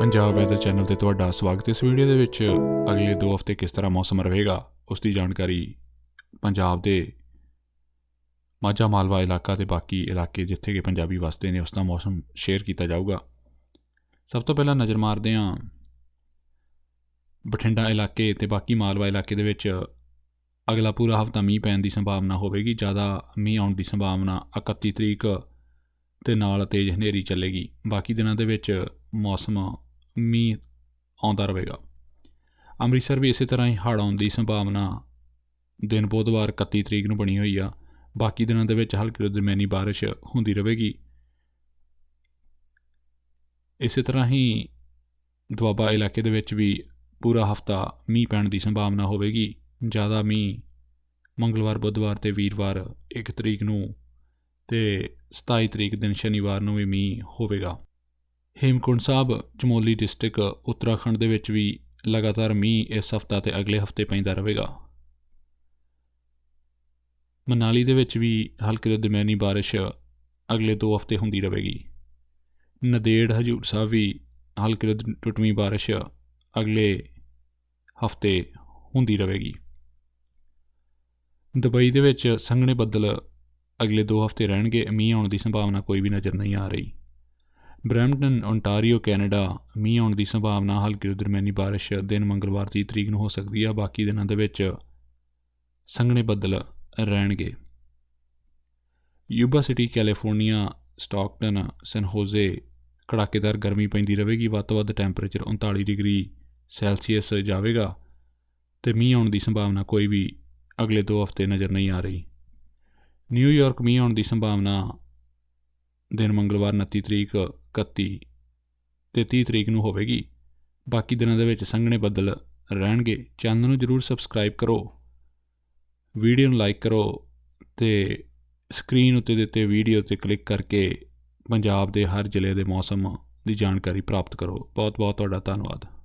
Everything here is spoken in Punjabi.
ਪੰਜਾਬ ਵੈਦਰ ਚੈਨਲ ਤੇ ਤੁਹਾਡਾ ਸਵਾਗਤ ਹੈ। ਇਸ ਵੀਡੀਓ ਦੇ ਵਿੱਚ ਅਗਲੇ 2 ਹਫ਼ਤੇ ਕਿਸ ਤਰ੍ਹਾਂ ਮੌਸਮ ਰਹੇਗਾ ਉਸ ਦੀ ਜਾਣਕਾਰੀ ਪੰਜਾਬ ਦੇ ਮਾਝਾ ਮਾਲਵਾ ਇਲਾਕਾ ਤੇ ਬਾਕੀ ਇਲਾਕੇ ਜਿੱਥੇ ਕਿ ਪੰਜਾਬੀ ਵਸਦੇ ਨੇ ਉਸ ਦਾ ਮੌਸਮ ਸ਼ੇਅਰ ਕੀਤਾ ਜਾਊਗਾ। ਸਭ ਤੋਂ ਪਹਿਲਾਂ ਨਜ਼ਰ ਮਾਰਦੇ ਹਾਂ ਬਠਿੰਡਾ ਇਲਾਕੇ ਤੇ ਬਾਕੀ ਮਾਲਵਾ ਇਲਾਕੇ ਦੇ ਵਿੱਚ ਅਗਲਾ ਪੂਰਾ ਹਫ਼ਤਾ ਮੀਂਹ ਪੈਣ ਦੀ ਸੰਭਾਵਨਾ ਹੋਵੇਗੀ, ਜ਼ਿਆਦਾ ਮੀਂਹ ਆਉਣ ਦੀ ਸੰਭਾਵਨਾ 31 ਤਰੀਕ ਤੇ ਨਾਲ ਤੇਜ਼ ਹਨੇਰੀ ਚੱਲੇਗੀ। ਬਾਕੀ ਦਿਨਾਂ ਦੇ ਵਿੱਚ ਮੌਸਮ ਮੀਂਹ ਆਉਂਦਾ ਰਹੇਗਾ। ਅੰਮ੍ਰਿਤਸਰ ਵੀ ਇਸੇ ਤਰ੍ਹਾਂ ਹੀ ਹੜ੍ਹ ਆਉਣ ਦੀ ਸੰਭਾਵਨਾ ਦਿਨ ਬੁੱਧਵਾਰ 31 ਤਰੀਕ ਨੂੰ ਬਣੀ ਹੋਈ ਆ। ਬਾਕੀ ਦਿਨਾਂ ਦੇ ਵਿੱਚ ਹਲਕੀ ਤੋਂ ਦਰਮਿਆਨੀ ਬਾਰਿਸ਼ ਹੁੰਦੀ ਰਹੇਗੀ। ਇਸੇ ਤਰ੍ਹਾਂ ਹੀ ਦੁਆਬਾ ਇਲਾਕੇ ਦੇ ਵਿੱਚ ਵੀ ਪੂਰਾ ਹਫ਼ਤਾ ਮੀਂਹ ਪੈਣ ਦੀ ਸੰਭਾਵਨਾ ਹੋਵੇਗੀ। ਜ਼ਿਆਦਾ ਮੀਂਹ ਮੰਗਲਵਾਰ, ਬੁੱਧਵਾਰ ਤੇ ਵੀਰਵਾਰ 1 ਤਰੀਕ ਨੂੰ ਤੇ 27 ਤਰੀਕ ਦਿਨ ਸ਼ਨੀਵਾਰ ਨੂੰ ਵੀ ਮੀਂਹ ਹੋਵੇਗਾ। ਹੇਮਕੁੰਡ ਸਾਹਿਬ, ਚਮੋਲੀ ਡਿਸਟ੍ਰਿਕਟ, ਉੱਤਰਾਖੰਡ ਦੇ ਵਿੱਚ ਵੀ ਲਗਾਤਾਰ ਮੀਂਹ ਇਸ ਹਫ਼ਤਾ ਤੇ ਅਗਲੇ ਹਫ਼ਤੇ ਪੈਂਦਾ ਰਹੇਗਾ। ਮਨਾਲੀ ਦੇ ਵਿੱਚ ਵੀ ਹਲਕੀ ਤੋਂ ਦਰਮਿਆਨੀ ਬਾਰਿਸ਼ ਅਗਲੇ 2 ਹਫ਼ਤੇ ਹੁੰਦੀ ਰਹੇਗੀ। ਨਦੇੜ ਹਜੂਰ ਸਾਹਿਬ ਵੀ ਹਲਕੀ ਤੋਂ ਟੁੱਟਵੀਂ ਬਾਰਿਸ਼ ਅਗਲੇ ਹਫ਼ਤੇ ਹੁੰਦੀ ਰਹੇਗੀ। ਦੁਬਈ ਦੇ ਵਿੱਚ ਸੰਘਣੇ ਬੱਦਲ ਅਗਲੇ 2 ਹਫ਼ਤੇ ਰਹਿਣਗੇ, ਮੀਂਹ ਆਉਣ ਦੀ ਸੰਭਾਵਨਾ ਕੋਈ ਵੀ ਨਜ਼ਰ ਨਹੀਂ ਆ ਰਹੀ। ਬਰੈਂਪਟਨ ਓਨਟਾਰੀਓ ਕੈਨੇਡਾ, ਮੀਂਹ ਆਉਣ ਦੀ ਸੰਭਾਵਨਾ ਹਲਕੀ ਦਰਮਿਆਨੀ ਬਾਰਿਸ਼, ਦਿਨ ਮੰਗਲਵਾਰ 30 ਤਰੀਕ ਨੂੰ ਹੋ ਸਕਦੀ ਆ, ਬਾਕੀ ਦਿਨਾਂ ਦੇ ਵਿੱਚ ਸੰਘਣੇ ਬੱਦਲ ਰਹਿਣਗੇ। Yuba City, California, Stockton, San Jose, ਕੜਾਕੇਦਾਰ ਗਰਮੀ ਪੈਂਦੀ ਰਹੇਗੀ, ਵੱਧ ਤੋਂ ਵੱਧ ਟੈਂਪਰੇਚਰ 39 ਡਿਗਰੀ ਸੈਲਸੀਅਸ ਜਾਵੇਗਾ ਤੇ ਮੀਂਹ ਆਉਣ ਦੀ ਸੰਭਾਵਨਾ ਕੋਈ ਵੀ ਅਗਲੇ 2 ਹਫ਼ਤੇ ਨਜ਼ਰ ਨਹੀਂ ਆ ਰਹੀ। ਨਿਊਯਾਰਕ ਮੀਂਹ ਆਉਣ ਦੀ ਸੰਭਾਵਨਾ ਦਿਨ ਮੰਗਲਵਾਰ 29 ਤਰੀਕ 31 ਤੇ 30 ਤਰੀਕ ਨੂੰ ਹੋਵੇਗੀ। ਬਾਕੀ ਦਿਨਾਂ ਦੇ ਵਿੱਚ ਸੰਘਣੇ ਬੱਦਲ ਰਹਿਣਗੇ। ਚੈਨਲ ਨੂੰ ਜਰੂਰ ਸਬਸਕ੍ਰਾਈਬ ਕਰੋ। ਵੀਡੀਓ ਨੂੰ ਲਾਈਕ ਕਰੋ ਤੇ ਸਕਰੀਨ ਉੱਤੇ ਦਿੱਤੇ ਵੀਡੀਓ ਤੇ ਕਲਿੱਕ ਕਰਕੇ ਪੰਜਾਬ ਦੇ ਹਰ ਜ਼ਿਲ੍ਹੇ ਦੇ ਮੌਸਮ ਦੀ ਜਾਣਕਾਰੀ ਪ੍ਰਾਪਤ ਕਰੋ। ਬਹੁਤ ਬਹੁਤ ਤੁਹਾਡਾ ਧੰਨਵਾਦ।